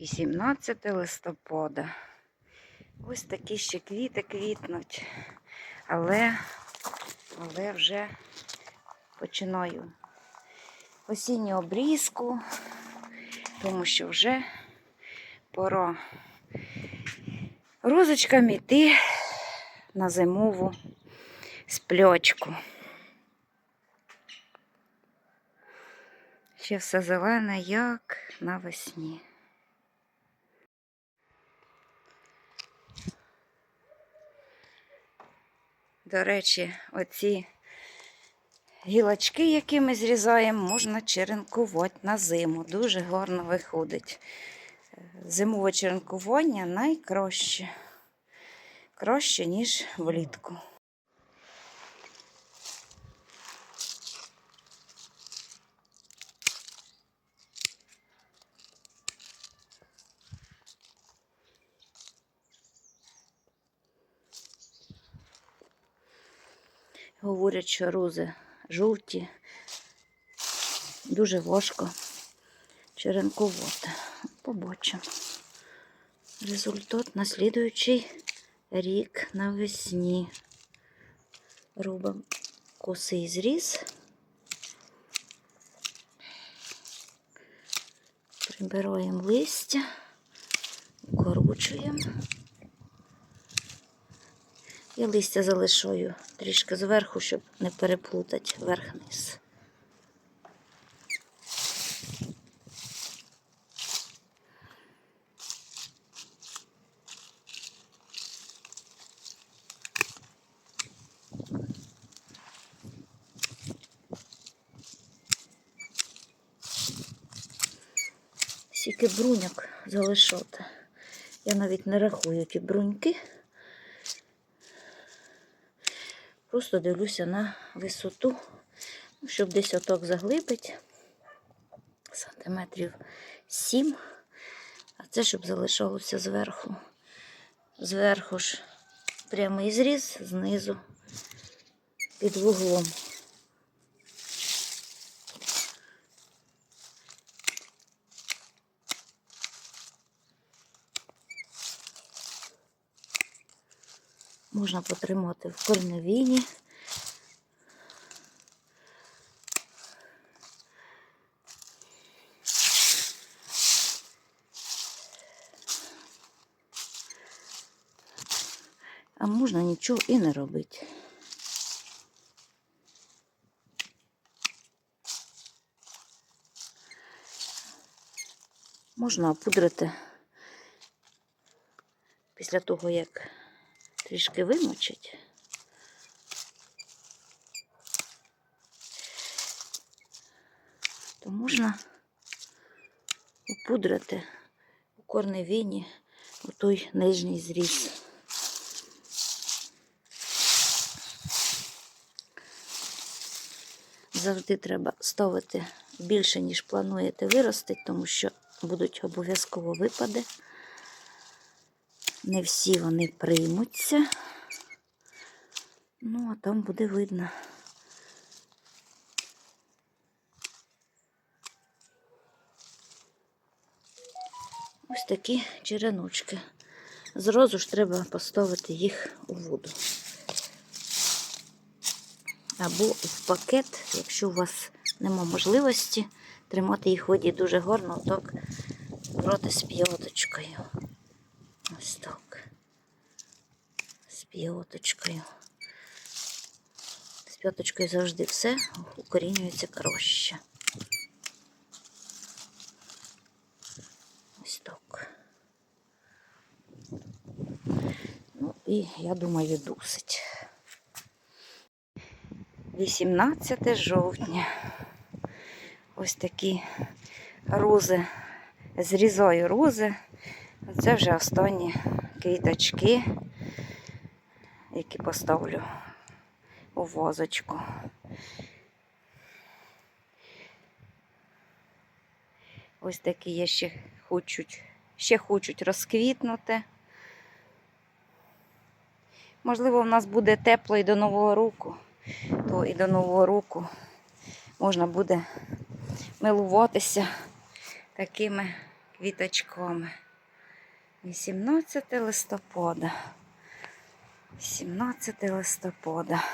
18 листопада. Ось такі ще квіти квітнуть, але, але вже починаю осінню обрізку, тому що вже пора розочкам йти на зимову спльочку. Ще все зелене, як навесні. До речі, оці гілочки, які ми зрізаємо, можна черенкувати на зиму. Дуже гарно виходить. Зимове черенкування найкраще. Краще, ніж влітку. Говорять, що рози жовті, дуже важко черенкувати. Побачимо. Результат на слідуючий рік навесні. Робимо косий зріз. Прибираємо листя, укорочуємо. Я листя залишаю трішки зверху, щоб не переплутати верх-низ. Скільки бруньок залишати. Я навіть не рахую ті бруньки. Просто дивлюся на висоту, ну, щоб десь оток заглибить сантиметрів 7, а це щоб залишалося зверху. Зверху ж прямий зріз, знизу під вуглом. Можна потримати в корневіні. А можна нічого і не робити. Можна опудрити після того, як трішки вимочить. То можна опудрити у корневіні у той нижній зріз. Завжди треба ставити більше, ніж плануєте виростити, тому що будуть обов'язково випади. Не всі вони приймуться. Ну, а там буде видно. Ось такі череночки. Зразу ж треба поставити їх у воду. Або в пакет, якщо у вас нема можливості тримати їх в воді дуже гарно, так брати з п'яточкою. Ось так. З п'яточкою. З п'яточкою завжди все укорінюється краще. Ось так. Ну і я думаю, досить. 18 жовтня. Ось такі рози. Зрізаю рози. Це вже останні квіточки, які поставлю у вазочку. Ось такі є ще хочуть, ще хочуть розквітнути. Можливо, в нас буде тепло і до Нового року, то і до Нового року можна буде милуватися такими квіточками. 18 листопада. 17 листопада.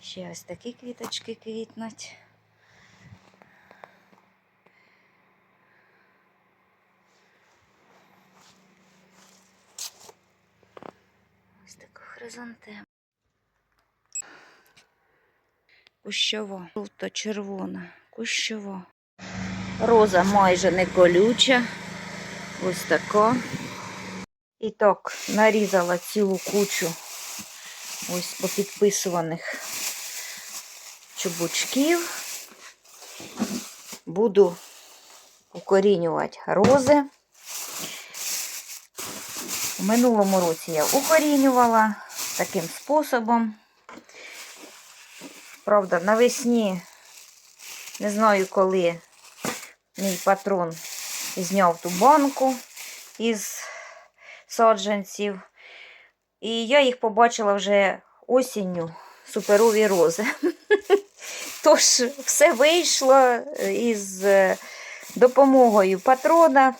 Ще ось такі квіточки квітнуть. Ось таку хризантему. Кущово, жовто-червона, кущово. Роза майже не колюча. Ось така. І так, нарізала цілу кучу ось попідписуваних чубучків. Буду укорінювати рози. У минулому році я укорінювала таким способом. Правда, навесні не знаю, коли мій патрон зняв ту банку із саджанців. І я їх побачила вже осінню суперові рози. Тож, все вийшло із е, допомогою патрона.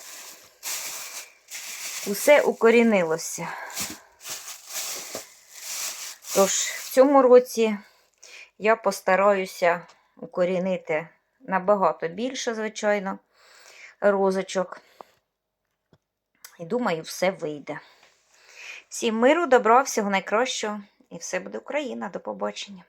Усе укорінилося. Тож, в цьому році я постараюся укорінити набагато більше, звичайно, розочок. І думаю, все вийде. Всім миру, добра, всього найкращого. І все буде Україна. До побачення.